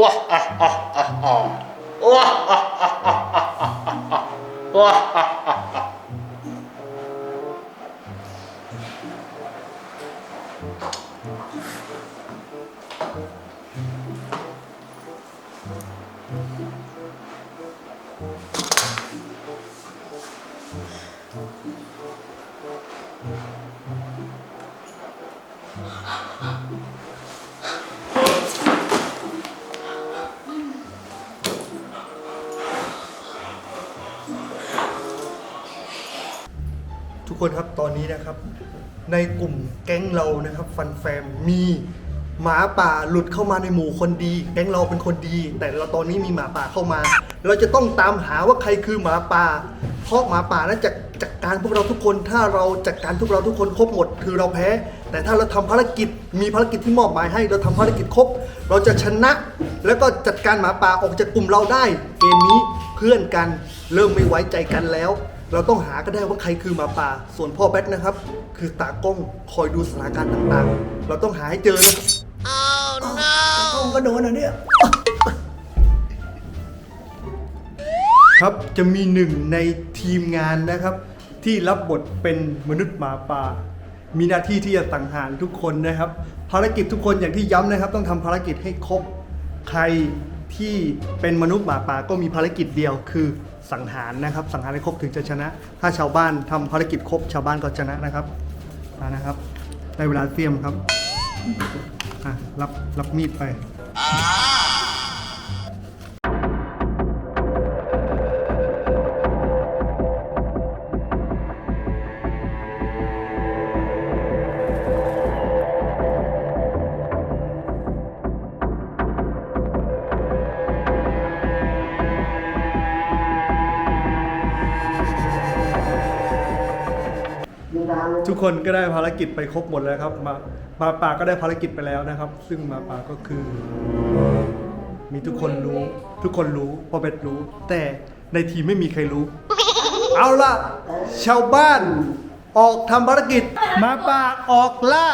ว้าอะอะอะอะว้าอะอะ คนครับตอนนี้นะครับ ในกลุ่มแก๊งเรานะครับ ฟันแฟมมีหมาป่าหลุดเข้ามาในหมู่คนดี แก๊งเราเป็นคนดี แต่เราตอนนี้มีหมาป่าเข้ามา เราจะต้องตามหาว่าใครคือหมาป่า เพราะหมาป่านั้นจะจัดการพวกเราทุกคน ถ้าเราจัดการพวกเราทุกคนครบหมด คือเราแพ้ แต่ถ้าเราทำภารกิจมีภารกิจที่มอบหมายให้ เราทำภารกิจครบ เราจะชนะ แล้วก็จัดการหมาป่าออกจากกลุ่มเราได้ เกมนี้เพื่อนกันเริ่มไม่ไว้ใจกันแล้วเราต้องหาก็ได้ว่าใครคือหมาป่า ส่วนพ่อแบทนะครับ คือตากล้องคอยดูสถานการณ์ต่างๆ เราต้องหาให้เจอนะครับ oh, no ตากล้องก็โดนอะเนี่ย ครับจะมีหนึ่งในทีมงานนะครับ ที่รับบทเป็นมนุษย์หมาป่า มีหน้าที่ที่จะสังหารทุกคนนะครับ ภารกิจทุกคนอย่างที่ย้ำนะครับ ต้องทำภารกิจให้ครบ ใครที่เป็นมนุษย์หมาป่าก็มีภารกิจเดียวคือ สังหารนะครับสังหารให้ครบถึงจะชนะ ถ้าชาวบ้านทำภารกิจครบชาวบ้านก็ชนะนะครับมานะครับในเวลาเสียมครับรับรับมีดไป ทุกคนก็ได้ภารกิจไปครบหมดแล้วครับมาหมาป่าก็ได้ภารกิจไปแล้วนะครับ ซึ่งหมาป่าก็คือ มีทุกคนรู้ ทุกคนรู้พ่อเบ็ดรู้ แต่ในทีมไม่มีใครรู้ เอาล่ะ ชาวบ้านออกทำภารกิจหมาป่าออกล่า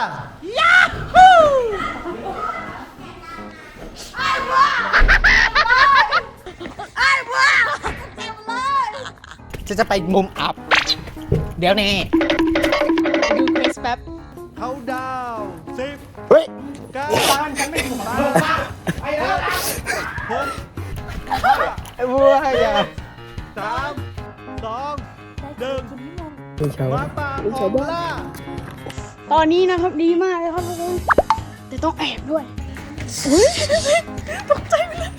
จะจะไปมุมอับ เดี๋ยวนี่ดูคริส แป๊บเขาดาวสิบเฮ้ยเก้าบ้านฉันไม่ถูกบ้านไปแล้วหกไอ้บัวอย่าสามสองหนึ่งลูกชาวหมาป่าออกล่าตอนนี้นะครับดีมากเลยครับทุกคนแต่ต้องแอบด้วยอุ้ยตกใจไปเลย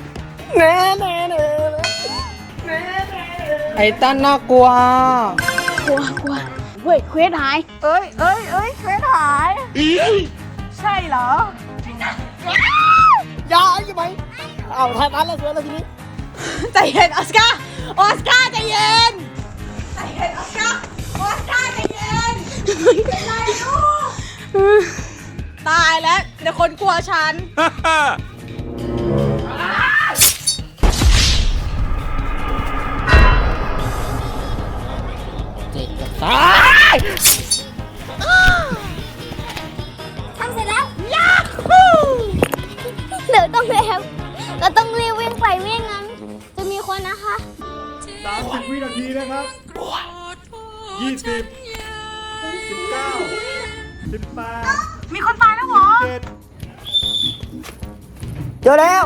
แน่แน่แน่ไอ้ตั้นน่ากลัวกลัวกลัว เฮ้ยเควสหาย เอ้ยเอ้ยเอ้ยเควสหาย ใช่เหรออย่าอยู่ไหมเอาทายตันแล้วสวยแล้วทีนี้ ใจเย็นออสการ์ออสการ์ใจเย็น ใจเย็นออสการ์ออสการ์ใจเย็น เป็นไรลูกตายแล้วเดี๋ยวคนกลัวฉัน ทำเสร็จแล้วยาฮูเดี๋ยวต้องแล้วเราต้องรีบวิ่งไปวิ่งงั้น จะมีคนนะคะ สามสิบวินาทีนะครับยี่สิบสิบเก้าสิบแปดมีคนตายแล้วเหรอ เจ็ดเจอแล้ว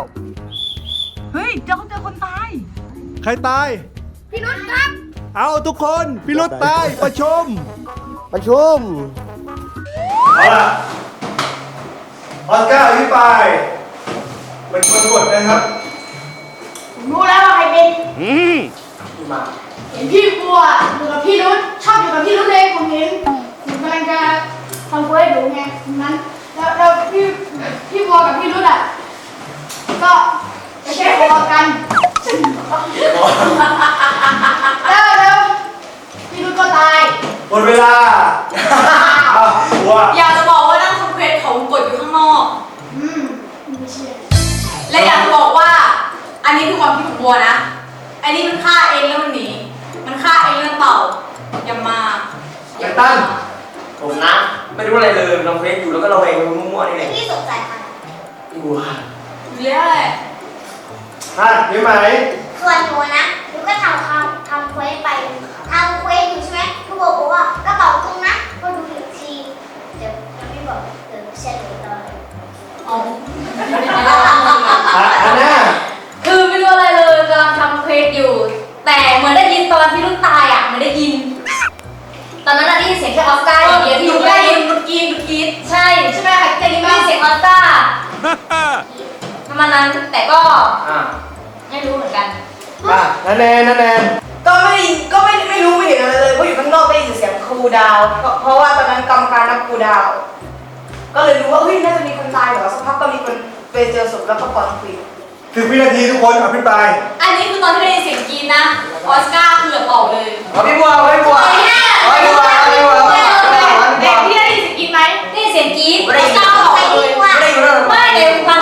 เฮ้ยเจอเจอคนตาย ใครตาย พี่นุชครับ เอาทุกคนพี่รถตายประชุม ประชุมเอาล่ะออสการ์อภิปรายเป็นคนกดนะครับรู้แล้วว่าใครเป็นเห็นพี่บัวอยู่กับพี่นุชชอบอยู่กับพี่นุชเลยผมเห็นผมกำลังจะทำเควสอยู่ไงนั้นแล้วแล้วพี่พี่บัวกับพี่นุชอะก็ไปแช่คอกันแล้ว มดเวลาอ้าวหัวอยากจะบอกว่านั่งทำเควสเขากดอยู่ข้างนอก อืมไม่เชื่อและอยากจะบอกว่า อันนี้คือความคิดของบัวนะ อันนี้มันฆ่าเองแล้วมันหนี มันฆ่าเองแล้วเต่า อย่ามาอย่าตั้นผมนะ ไม่รู้อะไรเลยลองเฟซอยู่แล้วก็เราเองมั่วๆนี่แหละพี่สงสัยค่ะ กลัวเรียกแหละอะเดี๋ยวไหม ส่วนหนูนะหนูก็ทำทำทำเควสไปทำเควสอยู่ใช่ไหม นั้นแต่ก็อะไม่รู้เหมือนกันอะนันแนนนันแนนก็ไม่ได้ก็ไม่ไม่รู้ไม่เห็นอะไรเลยเพราะอยู่ข้างนอกได้ยินเสียงครูดาว เพราะเพราะว่าตอนนั้นกรรมการนับครูดาว ก็เลยรู้ว่าเฮ้ยน่าจะมีคนตายเหรอสักพักก็มีคนไปเจอศพแล้วก็ปอนคุยสิบวินาทีทุกคนอภิปรายอันนี้คือตอนที่ได้ยินเสียงกรีดนะออสการ์เกือบออกเลยเอาพี่บัวเอาพี่บัวเอาพี่บัวเอาพี่บัวเอาพี่บัว เด็กที่ได้ยินเสียงกรีดไหมได้ยินเสียงกรีดไม่อได้อสยินการ์ออกเลยไม่ได้ยินเลยไม่เดี๋ยวฟัง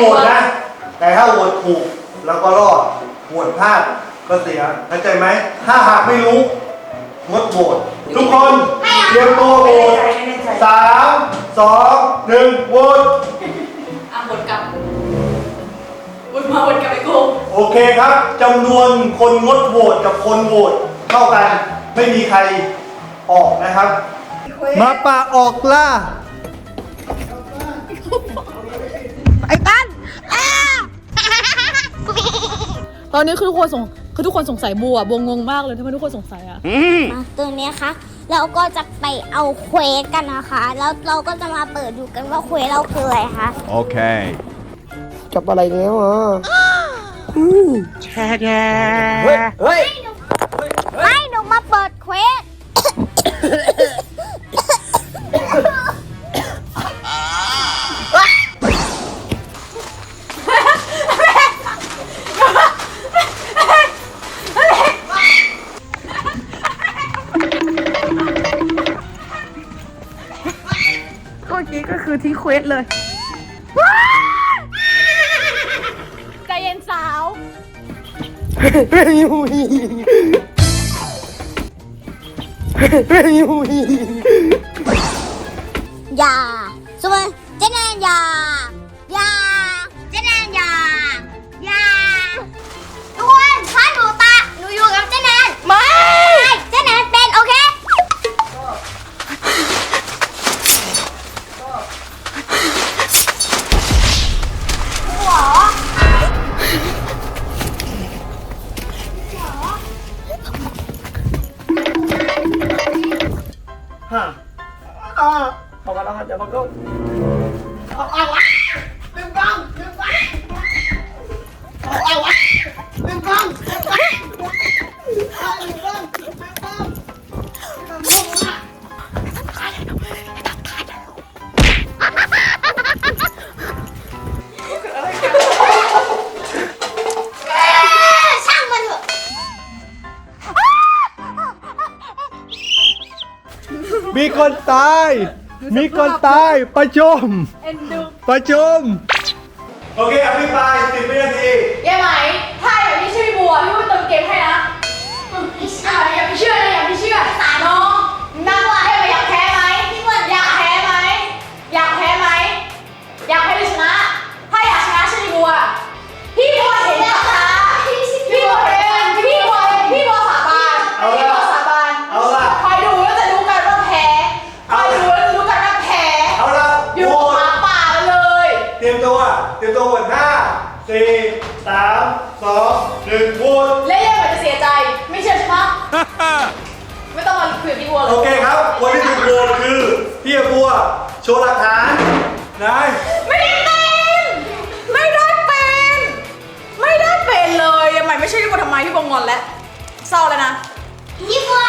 โหใส่วตนะ แต่ถ้าโหวตถูกแล้วก็รอดโหวตพลาดก็เสียเข้าใจไหม ถ้าหากไม่รู้งดโหวตทุกคนเตรียมตัวโหวตสามสองหนึ่งโหวตอะหมดกลับหมดมาหมดกลับไปกูโอเคครับจำนวนคนงดโหวตกับคนโหวตเท่ากัน ไม่มีใครออกนะครับ มาป่าออกล่า ไอ้ตั้นอ้าตอนนี้คือทุกคนสงคือทุกคนสงสัยบัวบัวงงมากเลยทำไมทุกคนสงสัยอะมาตัวเนี้ยค่ะเราก็จะไปเอาเควสกันนะคะ แล้วเราก็จะมาเปิดดูกันว่าเควสเราคืออะไรคะ Okay. จับอะไรแล้วอะเฮ้ยเฮ้ยไม่ห มื่อกี้ก็คือทิ้งเควสเลย ใจเย็นสาว อย่าสมมติเจแนนอย่า คนตาย มีคนตาย ประชุมประชุม โอเคอภิปรายสิบวินาทีเย้ไหมถ้าอย่างนี้ชื่อพี่บัวพี่ว่าเติมเกมให้นะอะอย่าไปเชื่อนะอย่าไปเชื่อน้องนั่งว่าให้ไปามสองหนึ่งโหวตและยังเหมือนจะเสียใจ ไม่เชื่อใช่ไหมไม่ต้องมาคุยกับพี่บัวเลยโอเคครับคนที่ถูกโหวตคือพี่บัวโชว์หลักฐานนายไม่ได้เป็น ไม่ได้เป็น ไม่ได้เป็นเลยยังไงไม่ใช่พี่บัวทำไมพี่บัวงอนแล้วเศร้าแล้วนะพี่บัว